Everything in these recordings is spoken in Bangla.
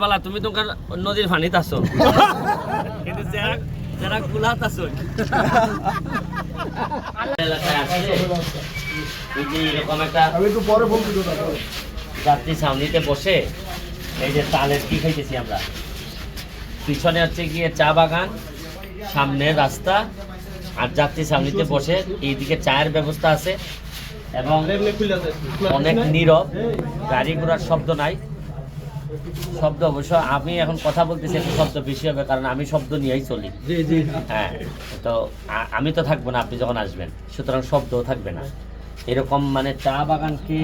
পালা তুমি তো নদীর পানিতে আছো। কিন্তু যারা যারা কুলাত আছো। এলাকায় আসলে যে এরকম একটা। যাত্রী ছাউনিতে বসে এই যে তালের কি খাইতেছি আমরা? পিছনে হচ্ছে গিয়ে চা বাগান সামনে রাস্তা আর যাত্রী ছাউনিতে বসে এইদিকে চায়ের ব্যবস্থা আছে। এবং অনেক নীরব গাড়ি ঘোড়ার শব্দ নাই। শব্দ অবশ্য আমি এখন কথা বলতেছি একটু শব্দ বেশি হবে কারণ আমি শব্দ নিয়েই চলি। হ্যাঁ তো আমি তো থাকব না আপনি যখন আসবেন সুতরাং শব্দও থাকবে না। এরকম মানে চা বাগানকে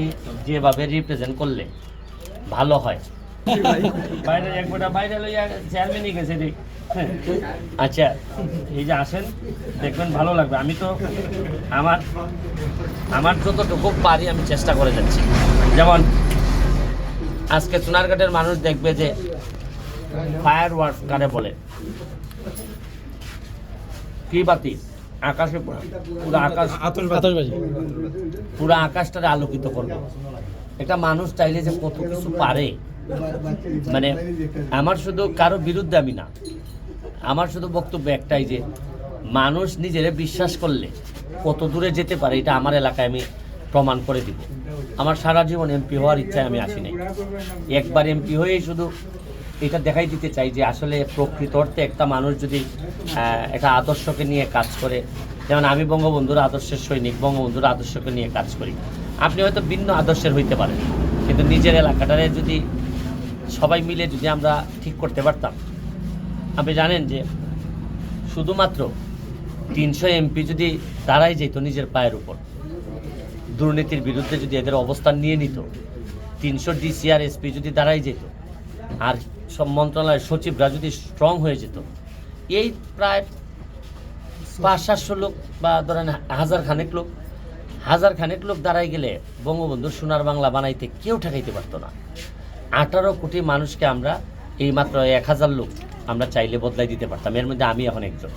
যেভাবে রিপ্রেজেন্ট করলে ভালো হয়। বাইরে বাইরে লইয়া চেয়ারম্যানই গেছে দেখ। আচ্ছা এই যে আসেন দেখবেন ভালো লাগবে। আমি তো আমার আমার যতটুকু পারি আমি চেষ্টা করে যাচ্ছি। যেমন আজকে সোনারঘাটের মানুষ দেখবে যে ফায়ার ওয়ার্ক কারে বলে। কি বাতি? আকাশে পুরো আকাশ পুরো আকাশটারে আলোকিত করবে। একটা মানুষ চাইলে যে কত কিছু পারে। মানে আমার শুধু কারও বিরুদ্ধে আমি না। আমার শুধু বক্তব্য একটাই যে মানুষ নিজেরে বিশ্বাস করলে কত দূরে যেতে পারে এটা আমার এলাকায় আমি প্রমাণ করে দিব। আমার সারা জীবন এমপি হওয়ার ইচ্ছায় আমি আসি নাই। একবার এমপি হয়েই শুধু এটা দেখাই দিতে চাই যে আসলে প্রকৃত অর্থে একটা মানুষ যদি একটা আদর্শকে নিয়ে কাজ করে, যেমন আমি বঙ্গবন্ধুর আদর্শের সৈনিক, বঙ্গবন্ধুর আদর্শকে নিয়ে কাজ করি। আপনি হয়তো ভিন্ন আদর্শের হইতে পারেন, কিন্তু নিজের এলাকাটারে যদি সবাই মিলে যদি আমরা ঠিক করতে পারতাম। আপনি জানেন যে শুধুমাত্র তিনশো এমপি যদি দাঁড়াই যেত নিজের পায়ের উপর। দুর্নীতির বিরুদ্ধে যদি এদের অবস্থান নিয়ে নিত, তিনশো ডিসিআর এসপি যদি দাঁড়াই যেত, আর সব মন্ত্রণালয়ের সচিবরা যদি স্ট্রং হয়ে যেত, এই প্রায় পাঁচ সাতশো লোক বা ধরেন হাজার খানেক লোক, হাজার খানেক লোক দাঁড়াই গেলে বঙ্গবন্ধুর সোনার বাংলা বানাইতে কেউ ঠেকাইতে পারতো না। আঠারো কোটি মানুষকে আমরা এই মাত্র এক হাজার লোক আমরা চাইলে বদলাই দিতে পারতাম। এর মধ্যে আমি এখন একজন।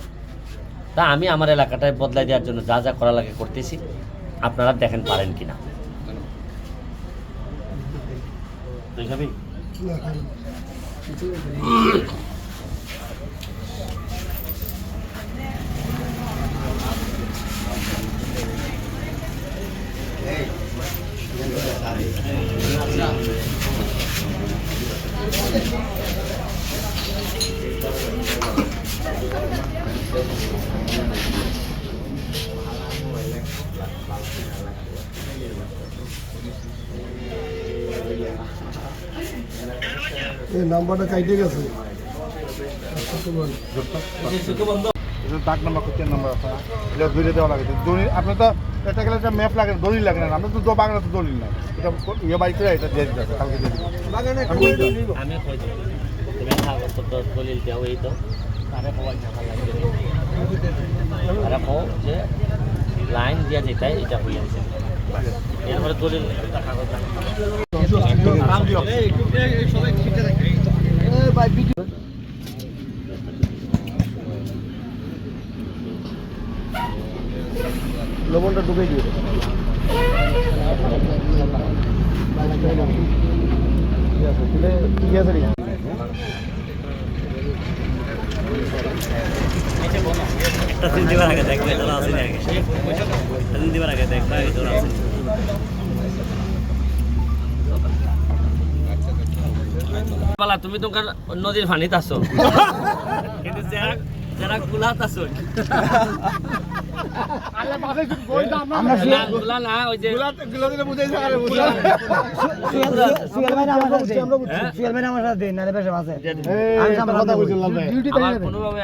তা আমি আমার এলাকাটায় বদলাই দেওয়ার জন্য যা যা করা লাগে করতেছি। আপনারা দেখেন পারেন কিনা তুই খাবি? এই নাম্বারটা কাইটে গেছে। এটা দাগ নাম্বার কোচের নাম্বার আছে না? এটা ধরে দেওয়া লাগে। দলিল আপনার তো এটা গেলে একটা ম্যাপ লাগে দলিল লাগে না। আমরা তো দো বাগানে তো দলিল নাই। এটা ইয়ে বাইক এটা দিয়ে দিতে কালকে দিয়ে দিতে আমি বলে দিলাম। আমি কই দিই তুমি কাগজপত্র দলিল দেও এই তো। তারে কওয়াই না ভালো লাগবে যে লাইন দিয়া যেটাই এটা হয়ে আছে এরপরে দলিল কাগজ। লবণটা ডুবে দিয়ে ঠিক আছে একটা দিন দিবার আগে দেখবে তোরা আসেনি আগে। একটা দিন দিবার আগে দেখবে আগে তোরা আসেনি। পালা তুমি তো নদীর পানিতে আছো। কিন্তু যারা কুলাত আছো না, কুলা না ওই যে হ্যাঁ?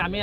আমি